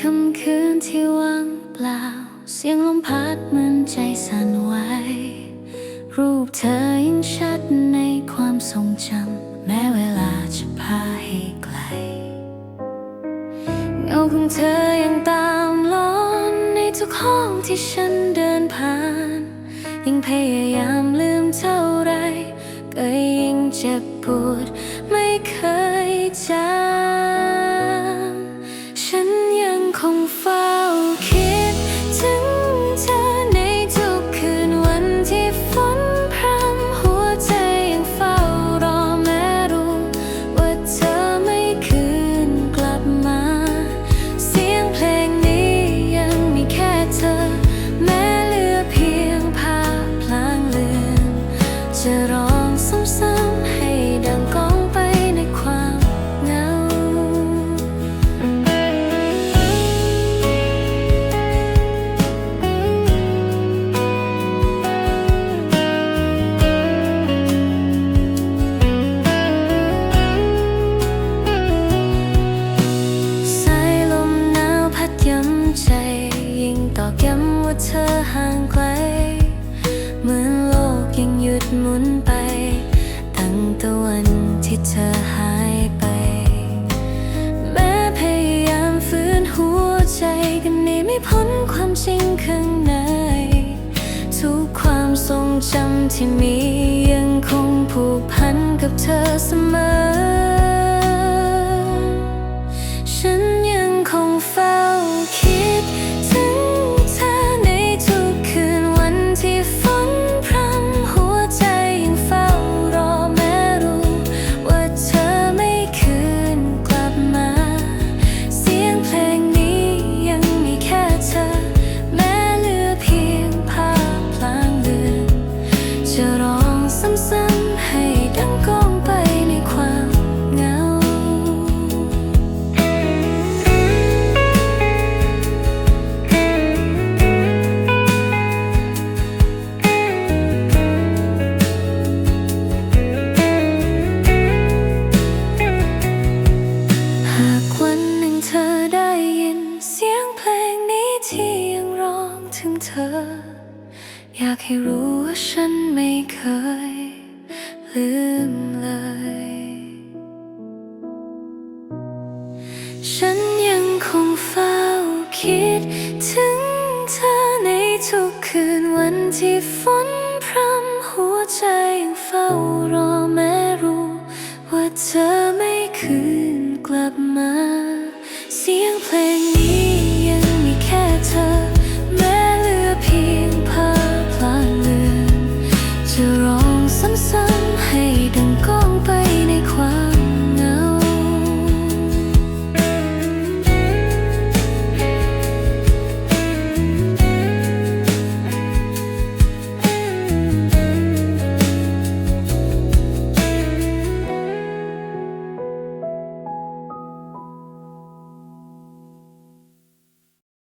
ค่ำคืนที่ว่างเปล่า เสียงลมพัดเหมือนใจสั่นไหวรูปเธอยังชัดในความทรงจำแม้เวลาจะพาให้ไกล เงาของเธอยังตามล้อนในทุกห้องที่ฉันเดินผ่าน ยิ่งพยายามลืมเท่าไร ก็ยิ่งเจ็บปวดไม่เคยจาง หมุนไป ตั้งแต่วันที่เธอหายไป แม้พยายามฟื้นหัวใจกันนีไม่พ้นความจริงข้างใน ทุกความทรงจำที่มียังคงผูกพันกับเธอเสมอ เธอ อยากให้รู้ว่าฉันไม่เคยลืมเลย ฉันยังคงเฝ้าคิดถึงเธอในทุกคืนวันที่ฝนพรำหัวใจยังเฝ้ารอแม้รู้ ว่าเธอไม่คืนกลับมา เสียงเพลง